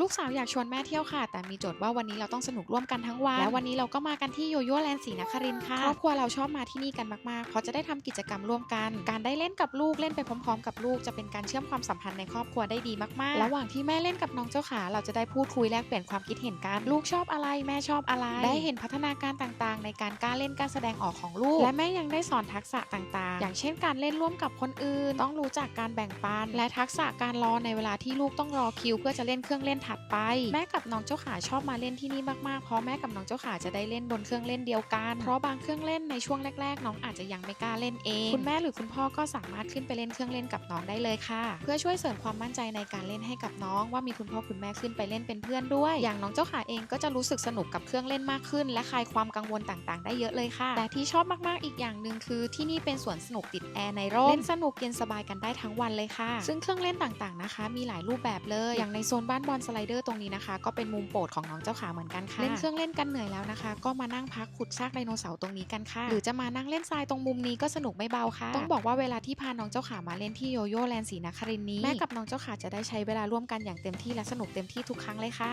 ลูกสาวอยากชวนแม่เที่ยวค่ะ แต่มีโจทย์ว่าวันนี้เราต้องสนุกร่วมกันทั้งวัน และวันนี้เราก็มากันที่โยโย่แลนด์ศรีนครินทร์ค่ะ ครอบครัวเราชอบมาที่นี่กันมากๆ เพราะจะได้ทำกิจกรรมร่วมกัน การได้เล่นกับลูกเล่นไปพร้อมๆ กับลูกจะเป็นการเชื่อมความสัมพันธ์ในครอบครัวได้ดีมากๆ ระหว่างที่แม่เล่นกับน้องเจ้าขา เราจะได้พูดคุยแลกเปลี่ยนความคิดเห็นกัน ลูกชอบอะไรแม่ชอบอะไร ได้เห็นพัฒนาการต่างๆ ในการกล้าเล่นการแสดงออกของลูก และแม่ยังได้สอนทักษะต่างๆ อย่างเช่น การเล่นร่วมกับคนอื่น ต้องรู้จักการแบ่งปัน และทักษะการรอในเวลาที่ลูกต้องรอคิว เพื่อจะเล่นเครื่องเล่นถัดไป แม่กับน้องเจ้าขาชอบมาเล่นที่นี่มากๆ เพราะแม่กับน้องเจ้าขาจะได้เล่นบนเครื่องเล่นเดียวกัน เพราะบางเครื่องเล่นในช่วงแรก ๆ น้องอาจจะยังไม่กล้าเล่นเอง คุณแม่หรือคุณพ่อก็สามารถขึ้นไปเล่นเครื่องเล่นกับน้องได้เลยค่ะ เพื่อช่วยเสริมความมั่นใจในการเล่นให้กับน้อง ว่ามีคุณพ่อคุณแม่ขึ้นไปเล่นเป็นเพื่อนด้วย อย่างน้องเจ้าขาเองก็จะรู้สึกสนุกกับเครื่องเล่นมากขึ้น และคลายความกังวลต่างๆ ได้เยอะเลยค่ะ แต่ที่ชอบมากๆอีกอย่างหนึ่งคือที่นี่เป็นสวนสนุกติดแอร์ในร่มเล่นสนุกเย็นสบายกันได้ทั้งวันเลยค่ะ ซึ่งเครื่องเล่นต่างๆนะคะ มีหลายรูปแบบเลย อย่างในโซนบ้านบอลสไลเดอร์ตรงนี้นะคะ ก็เป็นมุมโปรดของน้องเจ้าขาเหมือนกันค่ะ เล่นเครื่องเล่นกันเหนื่อยแล้วนะคะ ก็มานั่งพักขุดซากไดโนเสาร์ตรงนี้กันค่ะ หรือจะมานั่งเล่นทรายตรงมุมนี้ก็สนุกไม่เบาค่ะ ต้องบอกว่าเวลาที่พาน้องเจ้าขามาเล่นที่โยโย่แลนด์ศรีนครินทร์นี้แม่กับน้องเจ้าขาจะได้ใช้เวลาร่วมกันอย่างเต็มที่และสนุกเต็มที่ทุกครั้งเลยค่ะ